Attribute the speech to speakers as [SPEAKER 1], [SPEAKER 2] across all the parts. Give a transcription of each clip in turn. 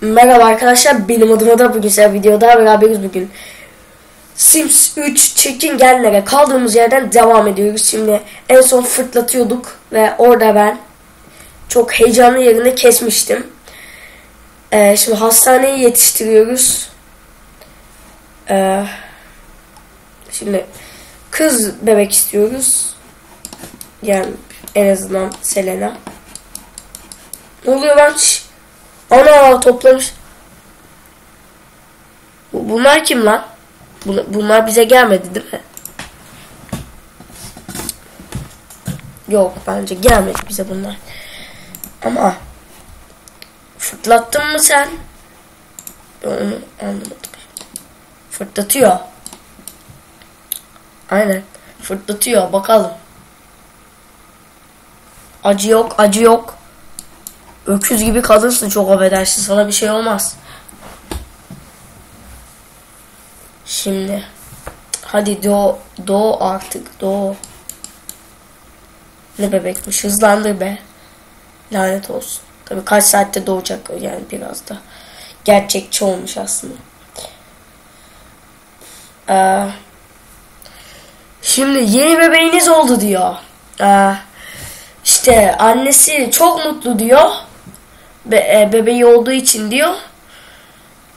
[SPEAKER 1] Merhaba arkadaşlar benim adıma da bugün size videoda beraberiz bugün. Sims 3 çekingenlere kaldığımız yerden devam ediyoruz. Şimdi en son fırlatıyorduk ve orada ben çok heyecanlı yerini kesmiştim. Ee, şimdi hastaneyi yetiştiriyoruz. Ee, şimdi kız bebek istiyoruz. Yani en azından Selena. Ne oluyor lan? Şş. Ana toplamış. Bu- Bunlar kim lan? Bun- Bunlar bize gelmedi değil mi? Yok bence gelmedi bize bunlar. Ama fırlattın mı sen? Ben onu anlamadım. Fırlatıyor. Aynen. Fırlatıyor. Bakalım. Acı yok, acı yok. Öküz gibi kadınsın çok affedersin. Sana bir şey olmaz. Şimdi. Hadi doğ, doğ artık. Doğ. Ne bebekmiş. Hızlandır be. Lanet olsun. Tabii kaç saatte doğacak yani biraz da. Gerçekçi olmuş aslında. Ee, şimdi yeni bebeğiniz oldu diyor. Ee, işte annesi çok mutlu diyor. Be, e, bebeği olduğu için diyor.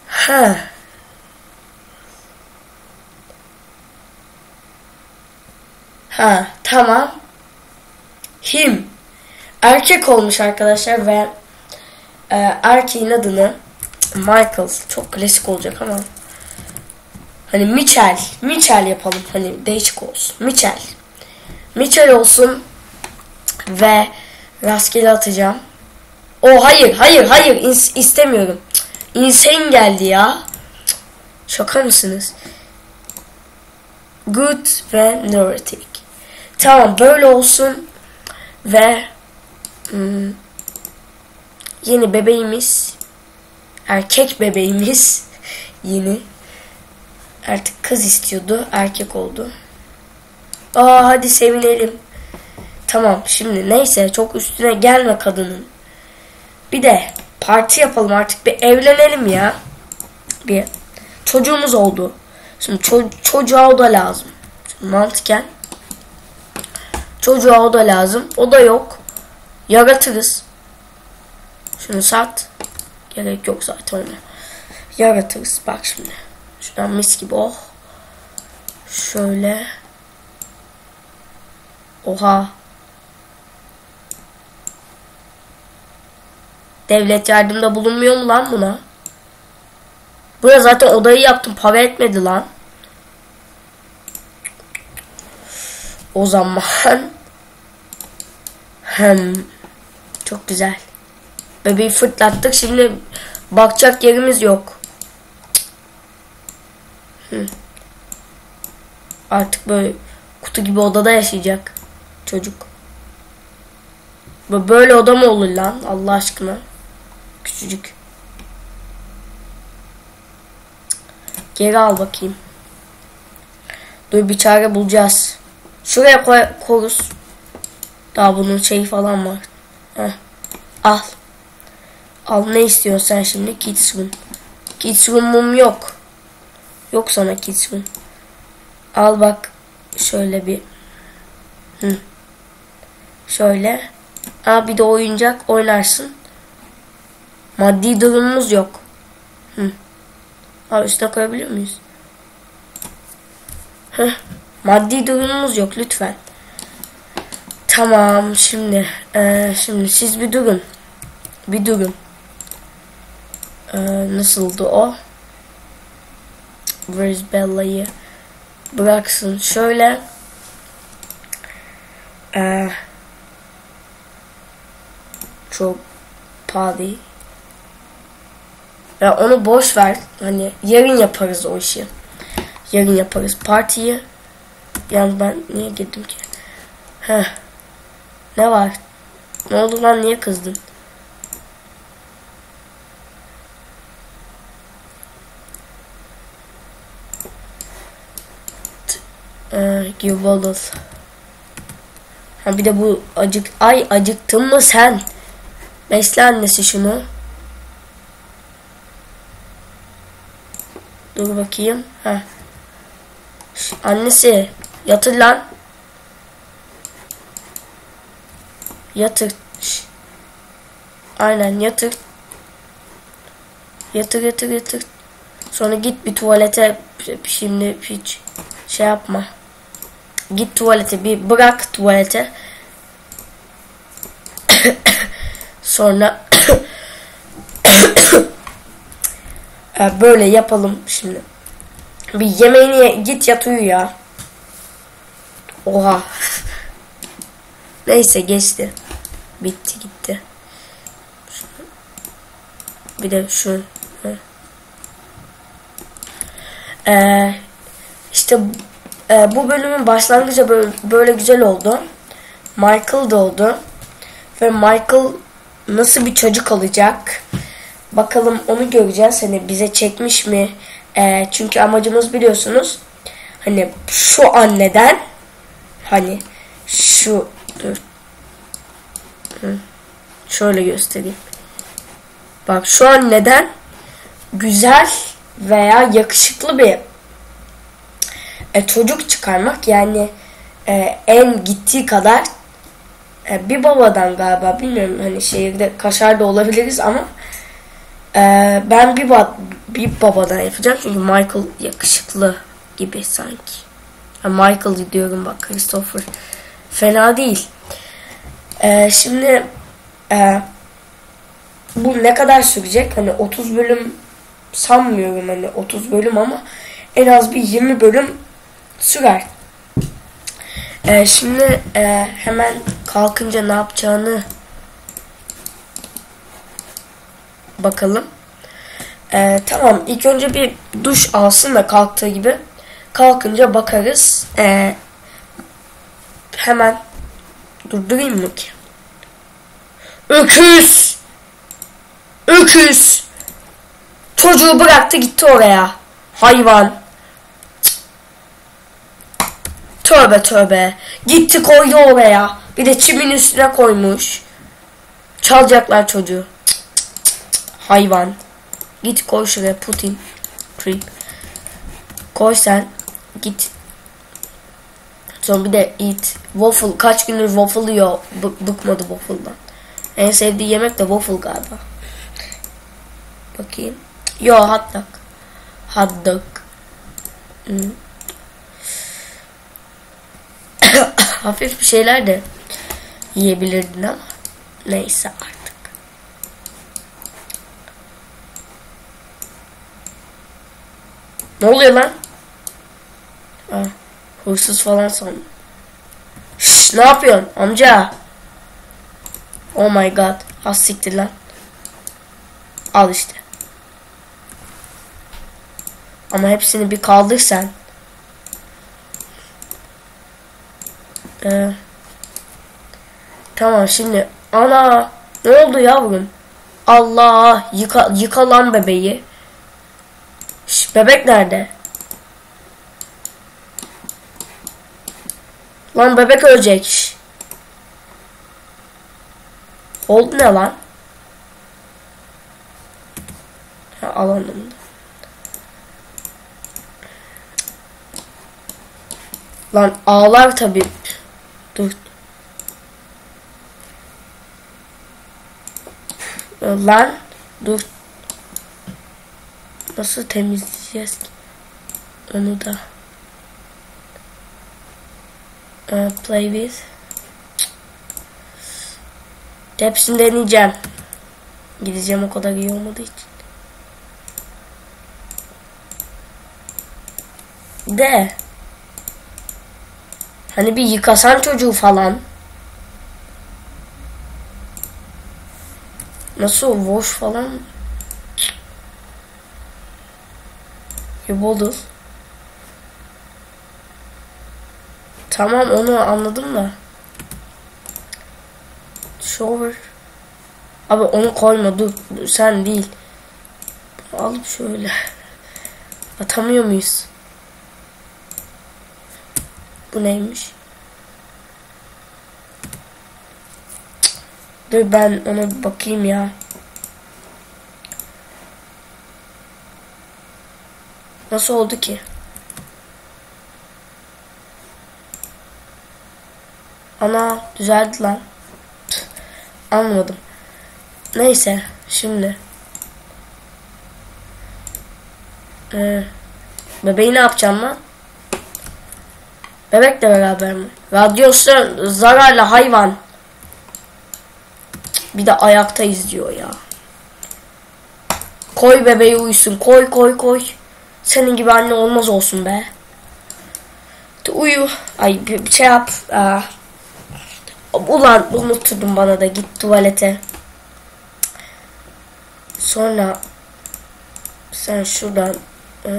[SPEAKER 1] Ha. Ha tamam. Him. Erkek olmuş arkadaşlar ve e, erkeğin adını Michael çok klasik olacak ama hani Mitchell Mitchell yapalım hani değişik olsun Mitchell Mitchell olsun ve rastgele atacağım. O hayır hayır hayır ins- istemiyorum. Cık, Insane geldi ya. Cık, Şaka mısınız? Good ve neurotic. Tamam böyle olsun ve hmm, yeni bebeğimiz erkek bebeğimiz yeni artık kız istiyordu erkek oldu. Aa hadi sevinelim. Tamam şimdi neyse çok üstüne gelme kadının. Bir de parti yapalım artık bir evlenelim ya. Bir çocuğumuz oldu. Şimdi ço- çocuğa o da lazım. Şimdi mantıken çocuğa o da lazım. O da yok. Yaratırız. Şunu sat. Gerek yok zaten ona. Yaratırız. Bak şimdi. Şuradan mis gibi oh. Şöyle. Oha. Devlet yardımda bulunmuyor mu lan buna? Buraya zaten odayı yaptım. Para etmedi lan. O zaman hem çok güzel. Bebeği fırlattık. Şimdi bakacak yerimiz yok. Hı. Artık böyle kutu gibi odada yaşayacak çocuk. Böyle oda mı olur lan Allah aşkına? Küçücük. Geri al bakayım. Dur bir çare bulacağız. Şuraya koy, koruz. Daha bunun şeyi falan var. Heh. Al. Al ne istiyorsun sen şimdi? Kids room. Kids room'um yok. Yok sana kids room. Al bak. Şöyle bir. Hı. Şöyle. Aa bir de oyuncak oynarsın. Maddi durumumuz yok. Hı. Aa üstüne koyabiliyor muyuz? Heh. Maddi durumumuz yok lütfen. Tamam şimdi eee, şimdi siz bir durun. Bir durun. Eee, nasıldı o? Where's Bella'yı bıraksın. Şöyle eee çok party. Ya onu boş ver. Hani yarın yaparız o işi. Yarın yaparız partiyi. Yani ben niye girdim ki? Heh. Ne var? Ne oldu lan niye kızdın? Ee, bottle. Ha bir de bu acık ay acıktın mı sen? Besle annesi şunu. Dur bakayım. Heh. Annesi yatır lan. Yatır. Aynen yatır. Yatır yatır yatır. Sonra git bir tuvalete şimdi hiç şey yapma. Git tuvalete bir bırak tuvalete. Sonra böyle yapalım şimdi. Bir yemeğini ye, git yat uyu ya. Oha. Neyse geçti. Bitti gitti. Bir de şu. Ee, işte e, bu bölümün başlangıcı böyle, böyle güzel oldu. Michael doğdu. Ve Michael nasıl bir çocuk olacak? Bakalım onu göreceğiz. Hani bize çekmiş mi? Ee, çünkü amacımız biliyorsunuz. Hani şu anneden hani şu dur. Şöyle göstereyim. Bak şu anneden güzel veya yakışıklı bir e, çocuk çıkarmak yani e, en gittiği kadar e, bir babadan galiba bilmiyorum hani şehirde kaşar da olabiliriz ama e, ben bir, ba bir babadan yapacağım çünkü Michael yakışıklı gibi sanki. Ha, Michael diyorum bak Christopher fena değil. E, şimdi e, bu ne kadar sürecek? Hani 30 bölüm sanmıyorum hani 30 bölüm ama en az bir 20 bölüm sürer. Ee, şimdi e, hemen kalkınca ne yapacağını bakalım. Ee, tamam ilk önce bir duş alsın da kalktığı gibi kalkınca bakarız. Ee, hemen durdurayım mı ki? Öküz! Öküz! Çocuğu bıraktı gitti oraya. Hayvan. Cık. Tövbe tövbe. Gitti koydu oraya. Bir de çimin üstüne koymuş. Çalacaklar çocuğu. Cık, cık, cık, cık. Hayvan. Git koy şuraya Putin. Creep. Koy sen. Git. Sonra de eat. Waffle. Kaç gündür waffle yiyor. Bı- bıkmadı waffle'dan. En sevdiği yemek de waffle galiba. Bakayım. Yo hot dog. Hot dog. Hmm. Hafif bir şeyler de yiyebilirdin ama neyse artık. Ne oluyor lan? Ha, hırsız falan sandım. Şşş ne yapıyorsun amca? Oh my god. Az lan. Al işte. Ama hepsini bir kaldır sen. Ee, tamam şimdi. Ana ne oldu yavrum? Allah yıka, yıka lan bebeği. Şş, bebek nerede? Lan bebek ölecek. Şş. Oldu ne lan? Ha, al anlamında. Lan ağlar tabi. Dur. Lan dur. Nasıl temizleyeceğiz ki? Onu da. Ee, play with. Hepsini deneyeceğim. Gideceğim o kadar iyi olmadığı için. De. Hani bir yıkasan çocuğu falan. Nasıl boş falan? Yubolur. Tamam onu anladım da. Shower. Abi onu koyma dur. dur sen değil. Alıp şöyle. Atamıyor muyuz? Bu neymiş? Dur ben ona bakayım ya. Nasıl oldu ki? Ana düzeldi lan. Anlamadım. Neyse şimdi. Ee, bebeği ne yapacağım lan? Bebekle beraber mi? Radyasyon zararlı hayvan. Bir de ayakta izliyor ya. Koy bebeği uyusun. Koy koy koy. Senin gibi anne olmaz olsun be. De Uyu. Ay bir şey yap. Aa. Ulan unutturdun bana da git tuvalete. Sonra sen şuradan e,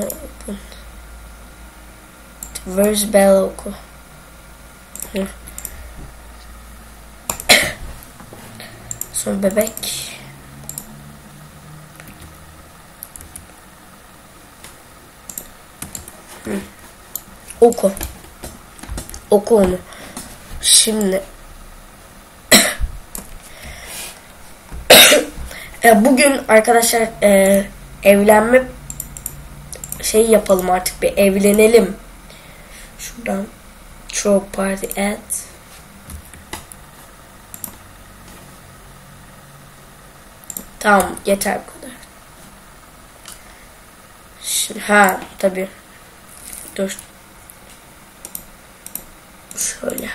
[SPEAKER 1] Where's Bell oku. Sonra bebek. Hı. Oku. Oku onu. Şimdi E, bugün arkadaşlar e, evlenme şey yapalım artık bir evlenelim. Şuradan çok party at. Tamam yeter bu kadar. Şimdi, ha tabi. Dur. Şöyle.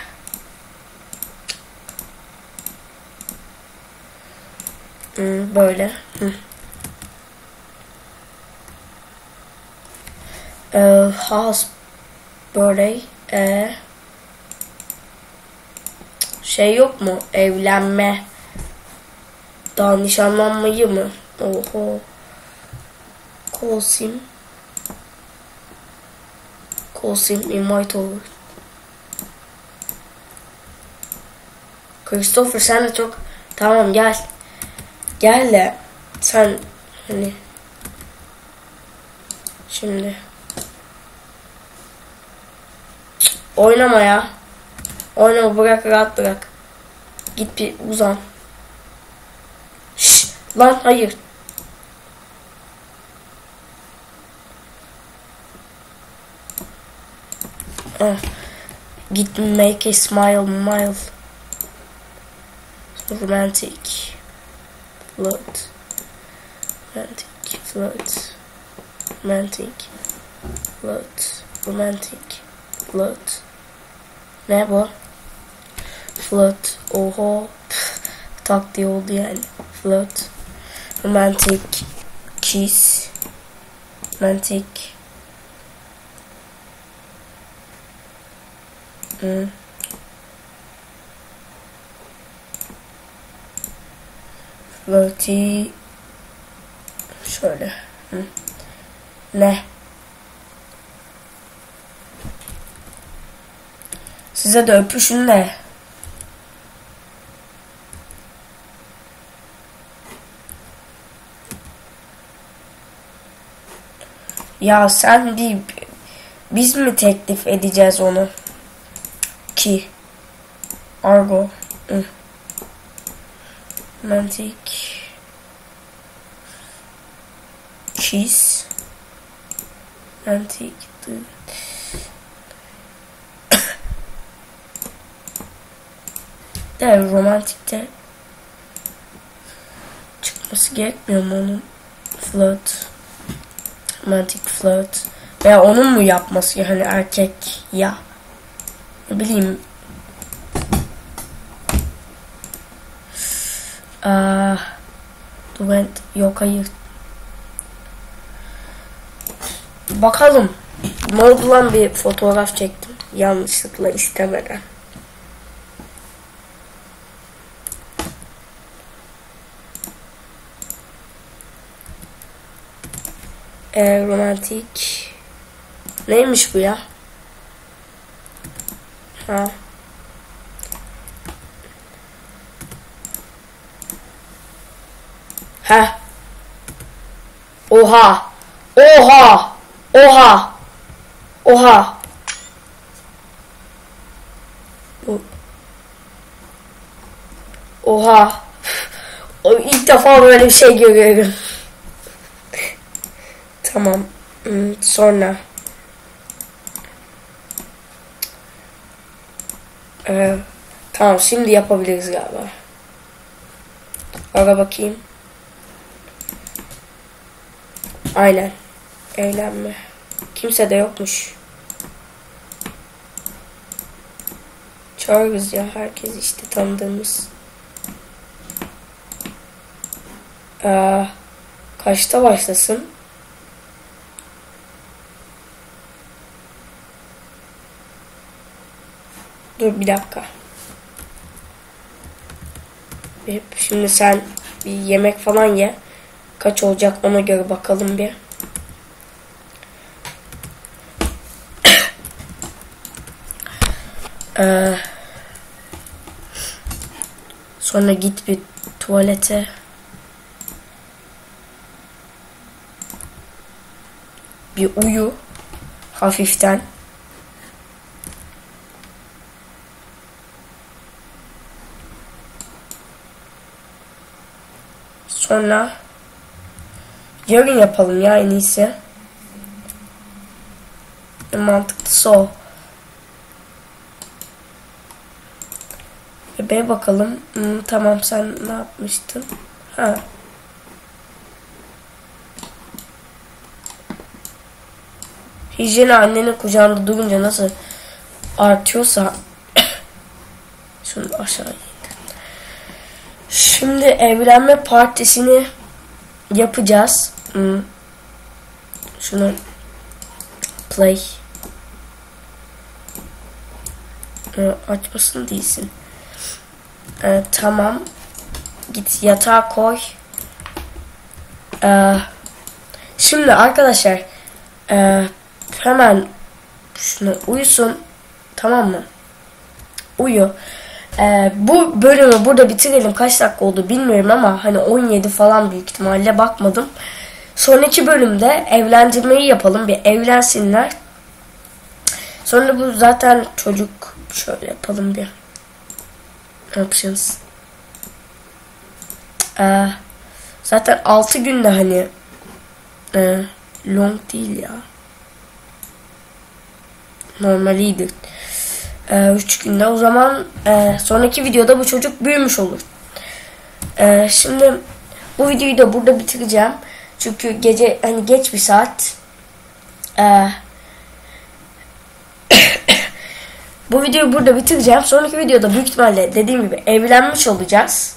[SPEAKER 1] Hmm, böyle. Ee, house böyle ee, şey yok mu? Evlenme. Daha nişanlanmayı mı? Oho. Kosim. Kosim invite over. Christopher sen de çok tamam gel. Gel de sen hani şimdi oynama ya. Oynama bırak rahat bırak. Git bir uzan. Şşş, lan hayır. Ah, git make a smile mile. Romantic. Float. Romantic. Float. Romantic. Float. Romantic. Float. never? Float. Oho. Tak diye oldu yani. Float. Romantic. Kiss. Romantic. Hmm. Flirty. Şöyle. Hı. Ne? Size de öpüşün de. Ya sen bir biz mi teklif edeceğiz onu? Ki Argo. Hı. Romantic cheese romantic de romantikte çıkması gerekmiyor mu onun? Float. Romantic float. Veya onun mu yapması? Yani erkek ya. Ne bileyim Aa, Duvet yok hayır. Bakalım. Morblan bir fotoğraf çektim. Yanlışlıkla istemeden. Ee, romantik. Neymiş bu ya? Ha. Heh. Oha. Oha. Oha. Oha. Oha. İlk defa böyle bir şey görüyorum. tamam. Hmm, sonra Ee, tamam şimdi yapabiliriz galiba. Ara bakayım. Aynen. Eğlenme. Kimse de yokmuş. Çağırırız ya herkes işte tanıdığımız. Ee, kaçta başlasın? Dur bir dakika. Şimdi sen bir yemek falan ye. Kaç olacak ona göre bakalım bir. Ee, sonra git bir tuvalete. Bir uyu hafiften. Sonra yarın yapalım ya en iyisi. En mantıklısı o. Bebeğe bakalım. Hmm, tamam sen ne yapmıştın? Ha. Hijyeni annenin kucağında durunca nasıl artıyorsa şunu aşağı. Şimdi evlenme partisini yapacağız. Hmm. Şunu play. Ee, açmasın değilsin. Ee, tamam. Git yatağa koy. Ee, şimdi arkadaşlar ee, hemen şunu uyusun. Tamam mı? Uyu. Ee, bu bölümü burada bitirelim. Kaç dakika oldu bilmiyorum ama hani 17 falan büyük ihtimalle bakmadım. Sonraki bölümde evlendirmeyi yapalım. Bir evlensinler. Sonra bu zaten çocuk şöyle yapalım bir. Options. Ee, zaten 6 günde hani e, long değil ya. Normaliydi. 3 günde. O zaman e, sonraki videoda bu çocuk büyümüş olur. E, şimdi bu videoyu da burada bitireceğim. Çünkü gece hani geç bir saat. E, bu videoyu burada bitireceğim. Sonraki videoda büyük ihtimalle dediğim gibi evlenmiş olacağız.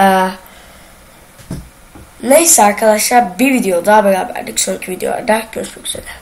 [SPEAKER 1] E, neyse arkadaşlar bir video daha beraberdik. Sonraki videolarda görüşmek üzere.